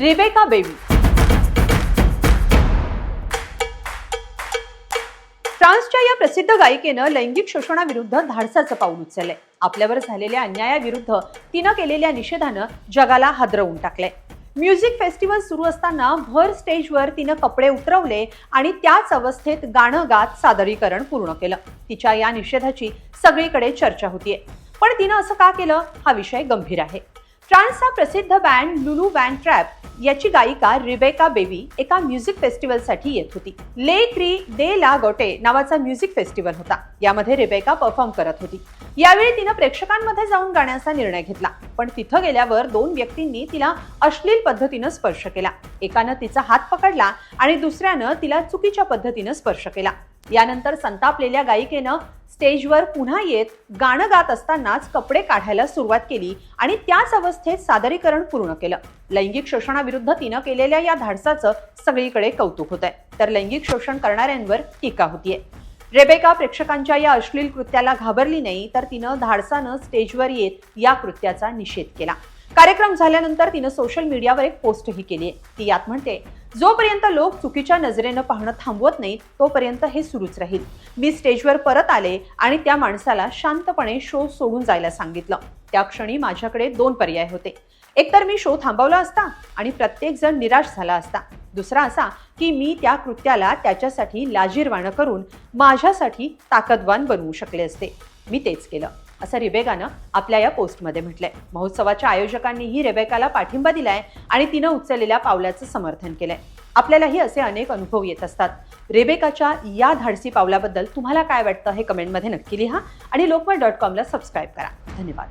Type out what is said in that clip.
Rebecca baby फ्रान्सच्या या प्रसिद्ध गायिकेनं लैंगिक शोषणाविरुद्ध धाडसाचं पाऊल उचललंय. आपल्यावर झालेल्या अन्यायाविरुद्ध तिनं केलेल्या निषेधानं जगाला हादरवून टाकलंय. म्युझिक फेस्टिवल सुरू असताना भर स्टेजवर तिनं कपडे उतरवले आणि त्याच अवस्थेत गाणं गात सादरीकरण पूर्ण केलं. तिच्या या निषेधाची सगळीकडे चर्चा होतीये. पण तिनं असं का केलं? हा विषय गंभीर आहे. फ्रान्सचा प्रसिद्ध बँड लुलू बँड ट्रॅप याची गायिका रिबेका बेबी एका म्युझिक फेस्टिवलसाठी येत होती. ले क्री दे ला गोटे नावाचा म्युझिक फेस्टिवल होता. यामध्ये रिबेका परफॉर्म करत होती. यावेळी तिनं प्रेक्षकांमध्ये जाऊन गाण्याचा निर्णय घेतला. पण तिथं गेल्यावर दोन व्यक्तींनी तिला अश्लील पद्धतीनं स्पर्श केला. एकानं तिचा हात पकडला आणि दुसऱ्यानं तिला चुकीच्या पद्धतीनं स्पर्श केला. यानंतर संतापलेल्या गायिकेनं स्टेजवर पुन्हा येत गाणं गात असतानाच कपडे काढायला सुरुवात केली आणि त्याच अवस्थेत सादरीकरण पूर्ण केलं. लैंगिक शोषणाविरुद्ध तिनं केलेल्या या धाडसाचं सगळीकडे कौतुक होत आहे तर लैंगिक शोषण करणाऱ्यांवर टीका होतीये. रेबेका प्रेक्षकांच्या या अश्लील कृत्याला घाबरली नाही तर तिनं धाडसानं स्टेजवर येत या कृत्याचा निषेध केला. कार्यक्रम झाल्यानंतर तिनं सोशल मीडियावर एक पोस्टही केली ती यात म्हणते जोपर्यंत लोक चुकीच्या नजरेनं पाहणं थांबवत नाहीत तोपर्यंत हे सुरूच राहील. मी स्टेजवर परत आले आणि त्या माणसाला शांतपणे शो सोडून जायला सांगितलं. त्या क्षणी माझ्याकडे दोन पर्याय होते. एकतर मी शो थांबवला असता आणि प्रत्येक जण निराश झाला असता. दुसरा असा की मी त्या कृत्याला त्याच्यासाठी लाजीरवाणं करून माझ्यासाठी ताकदवान बनवू शकले असते. मी तेच केलं. असं रिबेकानं आपल्या या पोस्टमध्ये म्हटलंय. महोत्सवाच्या आयोजकांनीही रेबेकाला पाठिंबा दिलाय आणि तिनं उचललेल्या पावलाचं समर्थन केलंय. आपल्यालाही असे अनेक अनुभव येत असतात. रेबेकाच्या या धाडसी पावलाबद्दल तुम्हाला काय वाटतं हे कमेंटमध्ये नक्की लिहा आणि लोकमत डॉट कॉमला सबस्क्राईब करा. धन्यवाद.